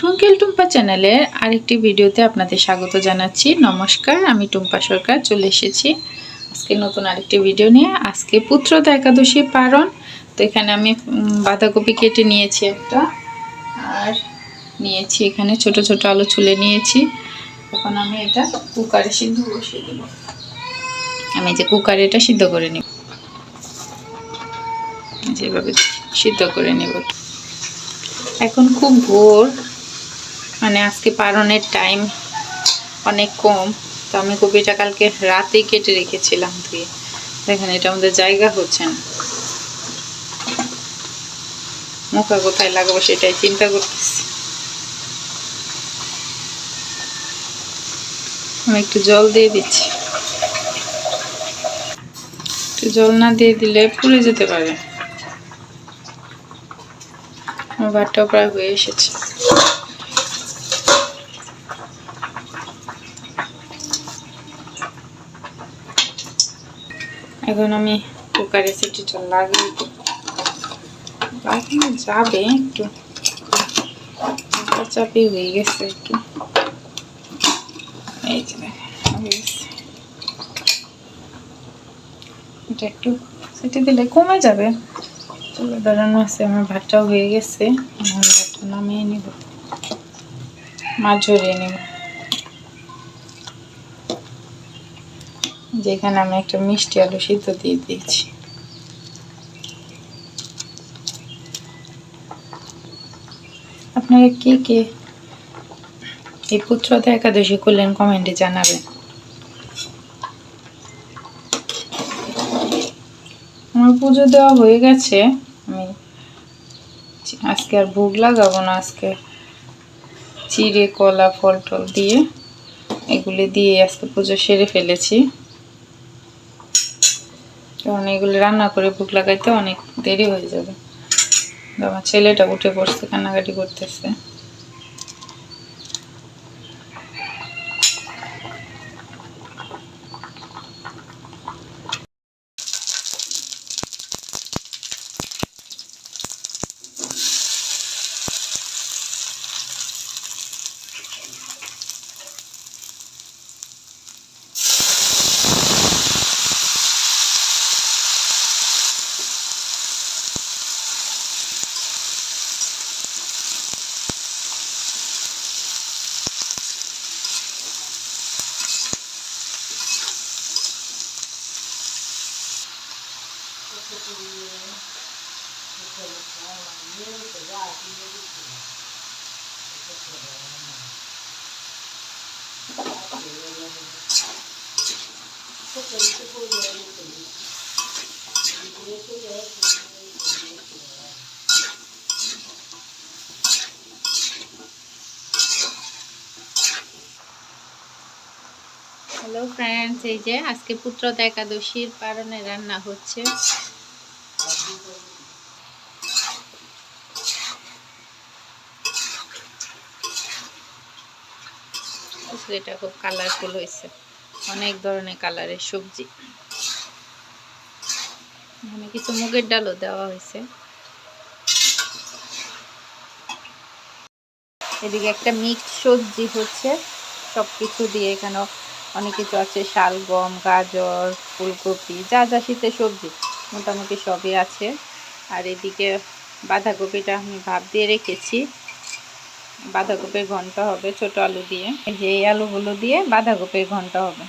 টুঙ্কেল টুম্পা চ্যানেলের আরেকটি ভিডিওতে আপনাদের স্বাগত জানাচ্ছি। নমস্কার, আমি টুম্পা সরকার, চলে এসেছি আজকে নতুন আরেকটি ভিডিও নিয়ে। আজকে পুত্রতা একাদশী পারণ, তো এখানে আমি বাঁধাকপি কেটে নিয়েছি একটা, আর নিয়েছি এখানে ছোট ছোট আলু ছুলে নিয়েছি। এখন আমি এটা কুকারে সিদ্ধ বসিয়ে দেবো। আমি যে কুকারে এটা সিদ্ধ করে নিব। যেভাবে সিদ্ধ করে নেব। এখন খুব ভোর। মানে আজকে পারণের টাইম অনেক কম। তো আমি কপিটা কালকে রাতেই কেটে রেখেছিলাম ধুয়ে। দেখেন, এটা আমাদের জায়গা হচ্ছে না। মুখা কোথায় লাগাবো সেটাই চিন্তা করতেছি। আমি একটু জল দিয়ে দিচ্ছি। একটু জল না দিয়ে দিলে পুড়ে যেতে পারে। আমার ভাতটাও প্রায় হয়ে এসেছে। এখন আমি কুকারে সিটিটা লাগিয়ে। লাগানো যাবে একটু। চাপি হয়ে গেছে একটু এই যে। এটা একটু সিটি দিলে কমে যাবে। চুলো দাঁড়ানো আছে, আমার ভাতটাও হয়ে গেছে। এখন ভাতটা নামিয়ে নিব। মাছ ঝরিয়ে নিব। যেখানে আমি একটা মিষ্টি আলু সিদ্ধ দিয়ে দিয়েছি। আপনারা কে কে এই পুত্রতা একাদশী করলেন কমেন্টে জানাবেন। আমার পুজো দেওয়া হয়ে গেছে। আমি আজকে আর ভোগ লাগাবো না, আজকে চিড়ে, কলা ফল টল দিয়ে এগুলি দিয়ে আজকে পুজো সেরে ফেলেছি। কারণ এগুলি রান্না করে ভোগ লাগাইতে অনেক দেরি হয়ে যাবে। আমার ছেলেটা উঠে পড়ছে কান্নাকাটি করতেছে। হ্যালো ফ্রেন্ডস এই যে আজকে পুত্রতা একাদশীর পারণে রান্না হচ্ছে। এটা খুব কালারফুল হয়েছে। অনেক ধরনের কালারের সবজি। এখানে কিছু মুগের ডালও দেওয়া হয়েছে। এদিকে একটা মিক্স সবজি হচ্ছে। সব কিছু দিয়ে এখানে অনেক কিছু আছে। শালগম গাজর, ফুলকপি, যা যা শীতের সবজি মোটামুটি সবই আছে। আর এদিকে বাঁধাকপিটা আমি ভাব দিয়ে রেখেছি। বাঁধাকপির ঘণ্টা হবে ছোট আলু দিয়ে। এই যে এই আলুগুলো দিয়ে বাঁধাকপির ঘণ্টা হবে।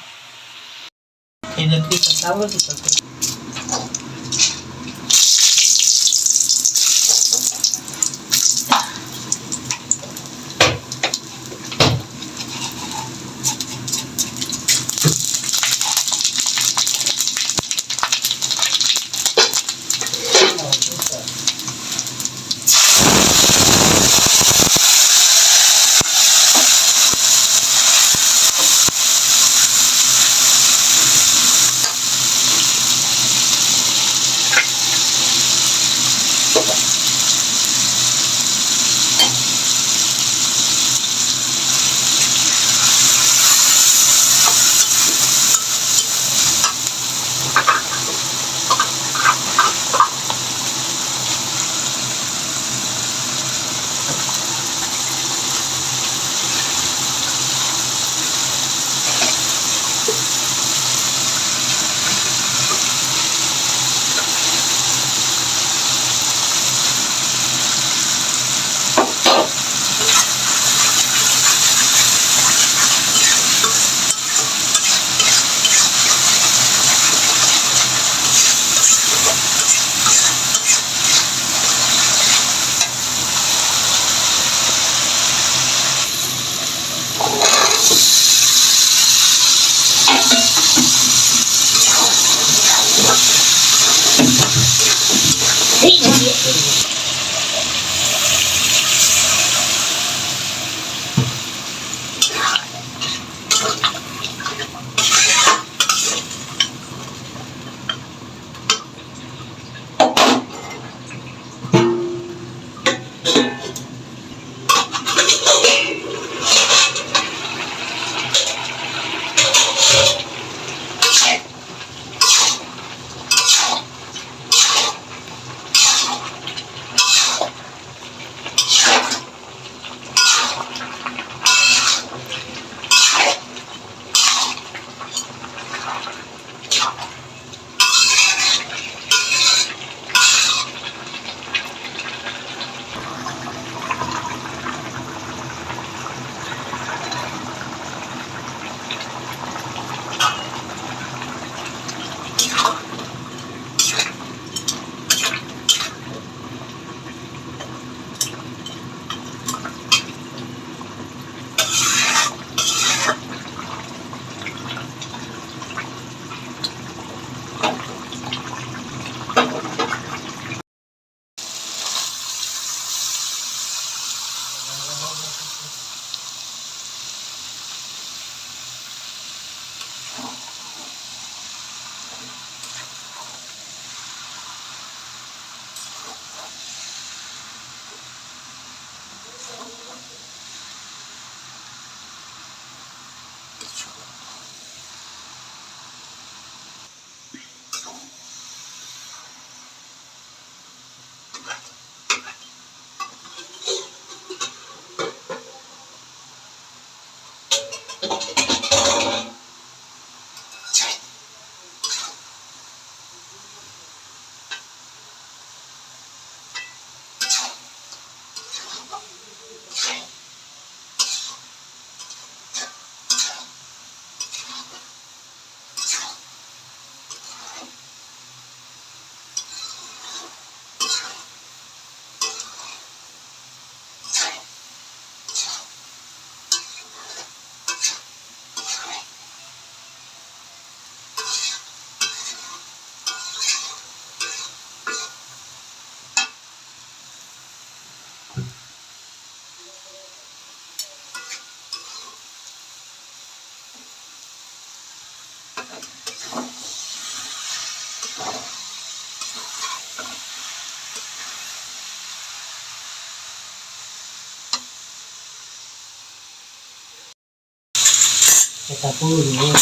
এটা পুরো নিয়ে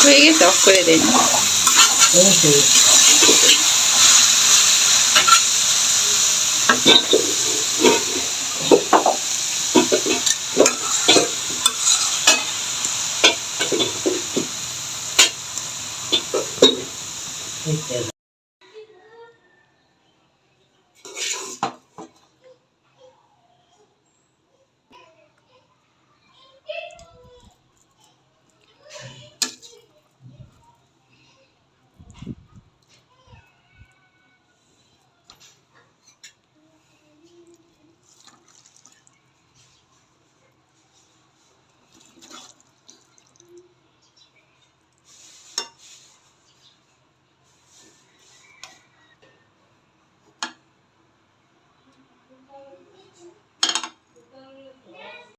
হয়ে গেছে অফ করে দিন এই তো